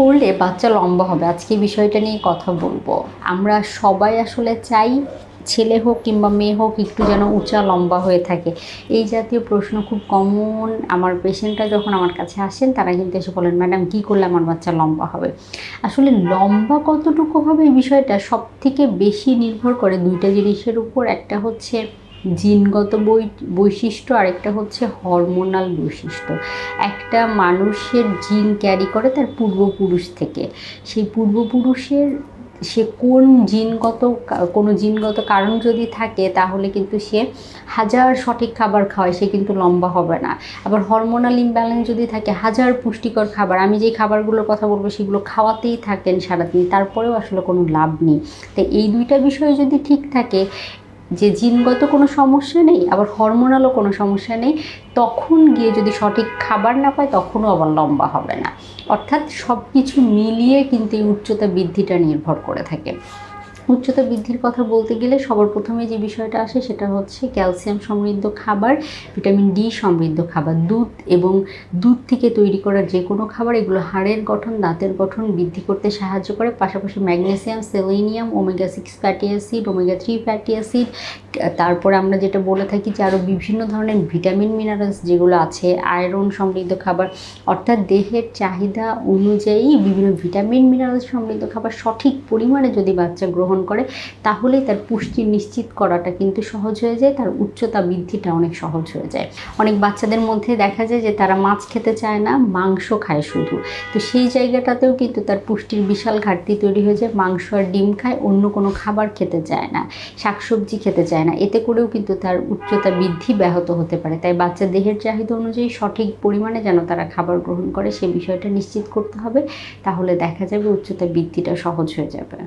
করলে বাচ্চা লম্বা হবে। আজকে বিষয়টা নিয়ে কথা বলব। আমরা সবাই আসলে চাই ছেলে হোক কিংবা মেয়ে হোক একটু যেন উঁচা লম্বা হয়ে থাকে। এই জাতীয় প্রশ্ন খুব কমন আমার পেশেন্টরা যখন আমার কাছে আসেন, তারা কিন্তু এসে বলেন ম্যাডাম কী করলে আমার বাচ্চা লম্বা হবে? আসলে লম্বা কতটুকু হবে এই বিষয়টা সব থেকে বেশি নির্ভর করে দুইটা জিনিসের উপর। একটা হচ্ছে জিনগত বৈশিষ্ট্য, আরেকটা হচ্ছে হরমোনাল বৈশিষ্ট্য। একটা মানুষের জিন ক্যারি করে তার পূর্বপুরুষ থেকে। সেই পূর্বপুরুষের, সে কোন জিনগত কোনো জিনগত কারণ যদি থাকে, তাহলে কিন্তু সে হাজার সঠিক খাবার খাওয়ায়, সে কিন্তু লম্বা হবে না। আবার হরমোনাল ইমব্যালেন্স যদি থাকে, হাজার পুষ্টিকর খাবার, আমি যে খাবারগুলোর কথা বলব, সেগুলো খাওয়াতেই থাকেন সারাদিন, তারপরেও আসলে কোনো লাভ নেই। তো এই দুইটা বিষয় যদি ঠিক থাকে যে জিনগত কোনো সমস্যা নেই, আবার হরমোনালও কোনো সমস্যা নেই, তখন গিয়ে যদি সঠিক খাবার না পায়, তখনও আবার লম্বা হবে না। অর্থাৎ সব কিছু মিলিয়ে কিন্তু এই উচ্চতা বৃদ্ধিটা নির্ভর করে থাকে। উচ্চতা বৃদ্ধির কথা বলতে গেলে সবার প্রথমে যে বিষয়টা আসে সেটা হচ্ছে ক্যালসিয়াম সমৃদ্ধ খাবার, ভিটামিন ডি সমৃদ্ধ খাবার। দুধ এবং দুধ থেকে তৈরি করা যে কোনো খাবার, এগুলো হাড়ের গঠন, দাঁতের গঠন বৃদ্ধি করতে সাহায্য করে। পাশাপাশি magnesium, selenium, omega six fatty acid, omega three fatty acid তারপরে আমরা যেটা বলে থাকি যে আরও বিভিন্ন ধরনের ভিটামিন মিনারেলস যেগুলো আছে আয়রন সমৃদ্ধ খাবার, অর্থাৎ দেহের চাহিদা অনুযায়ী বিভিন্ন ভিটামিন মিনারেলস সমৃদ্ধ খাবার সঠিক পরিমাণে যদি বাচ্চা গ্রহণ করে তাহলেই তার পুষ্টি নিশ্চিত করাটা কিন্তু সহজ হয়ে যায়, তার উচ্চতা বৃদ্ধিটা অনেক সহজ হয়ে যায়। অনেক বাচ্চাদের মধ্যে দেখা যায় যে তারা মাছ খেতে চায় না, মাংস খায় শুধু। তো সেই জায়গাটাতেও কিন্তু তার পুষ্টির বিশাল ঘাটতি তৈরি হয়ে যায়, মাংস আর ডিম খায়, অন্য কোনো খাবার খেতে চায় না, শাকসবজি খেতে চায় না, এতে করেও কিন্তু তার উচ্চতা বৃদ্ধি ব্যাহত হতে পারে। তাই বাচ্চা দেহের চাহিদা অনুযায়ী সঠিক পরিমাণে যেন তারা খাবার গ্রহণ করে, সে বিষয়টা নিশ্চিত করতে হবে। তাহলে দেখা যাবে উচ্চতা বৃদ্ধিটা সহজ হয়ে যাবে।